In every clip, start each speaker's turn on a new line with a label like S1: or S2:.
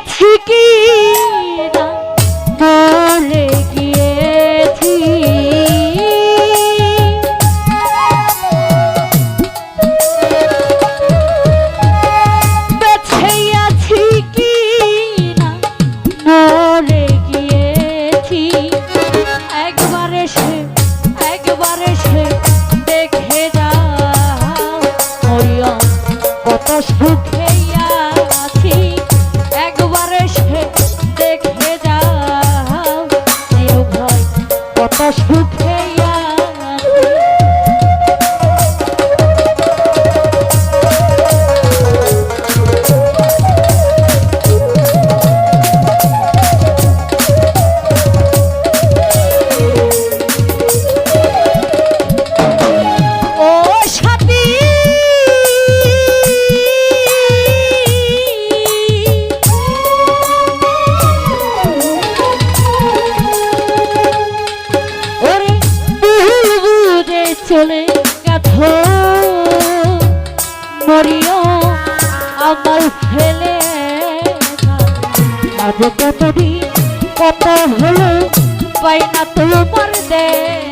S1: গেছি চলে গেছ। মরিও আমার ফেলে আজ কতদিন কত হলো পাই না তোমার দেয়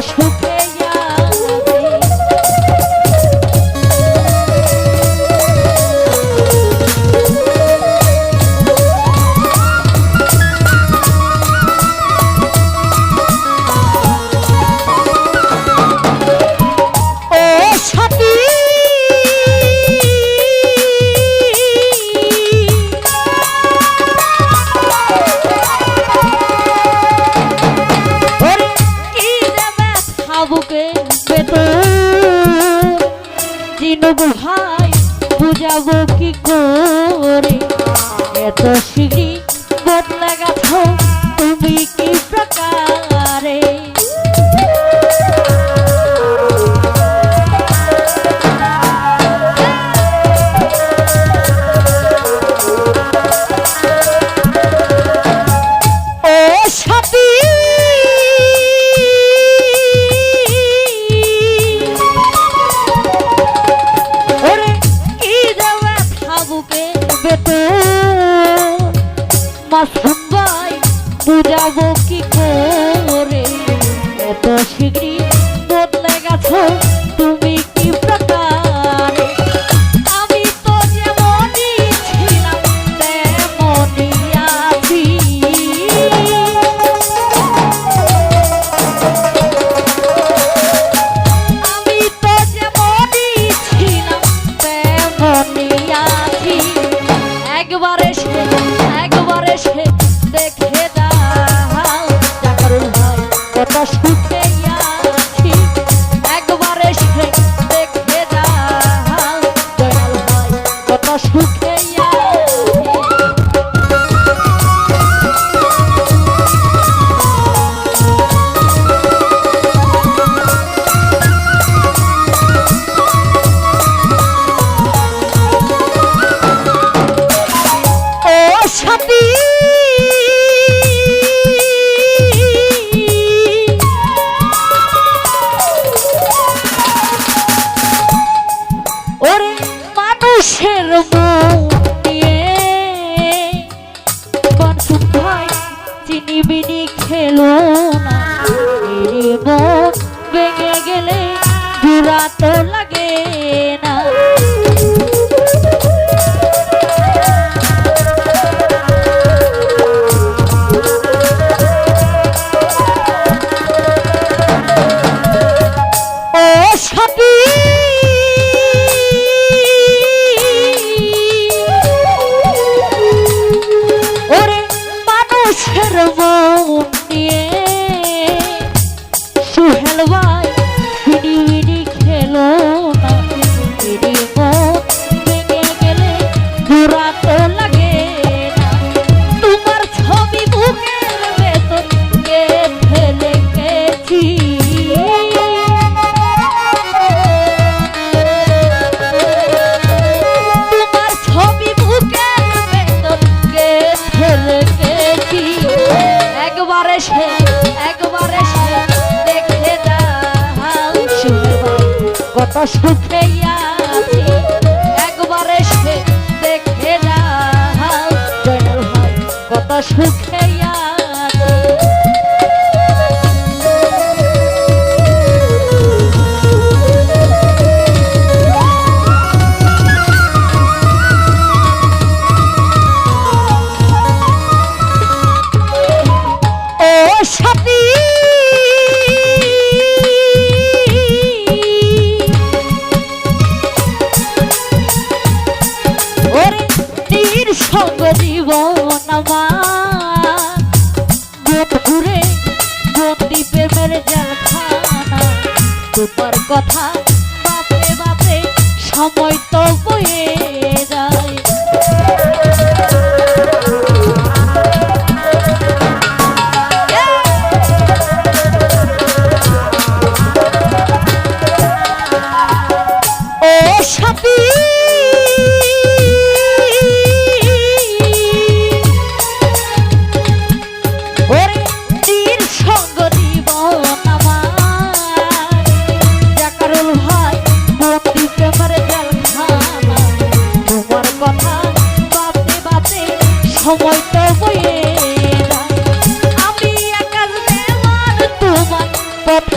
S1: সুখ আসবে তো জিনুক ভাই বুঝাবো কি করে? এত শিগগির একবারে না মন ভেঙে গেলে দুরাতন Let's. সঙ্গ জীবন আমার বোট ঘুরে বন্দি প্রেমের জলখানা তোমার কথা বাপরে বাপরে সময়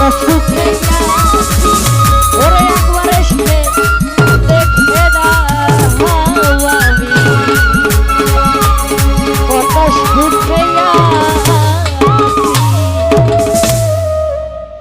S1: কষ্ট। ওরে